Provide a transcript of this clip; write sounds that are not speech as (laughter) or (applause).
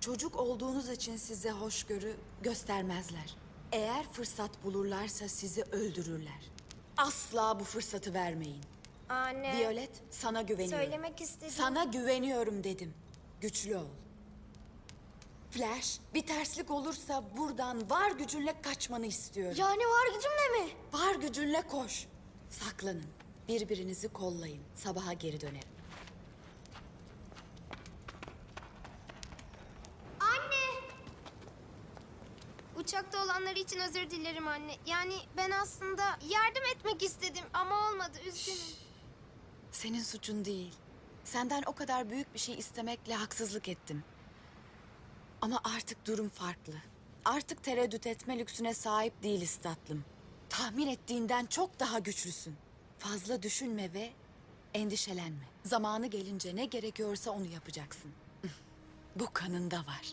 Çocuk olduğunuz için size hoşgörü göstermezler. Eğer fırsat bulurlarsa sizi öldürürler. Asla bu fırsatı vermeyin. Anne. Violet, sana güveniyorum. Söylemek istedim. Sana güveniyorum dedim. Güçlü ol. Flash, bir terslik olursa buradan var gücünle kaçmanı istiyorum. Yani var gücümle mi? Var gücünle koş. Saklanın. Birbirinizi kollayın. Sabaha geri dönerim. Uçakta olanlar için özür dilerim anne. Yani ben aslında yardım etmek istedim ama olmadı. Üzgünüm. Senin suçun değil. Senden o kadar büyük bir şey istemekle haksızlık ettim. Ama artık durum farklı. Artık tereddüt etme lüksüne sahip değiliz tatlım. Tahmin ettiğinden çok daha güçlüsün. Fazla düşünme ve endişelenme. Zamanı gelince ne gerekiyorsa onu yapacaksın. (laughs) Bu kanında var.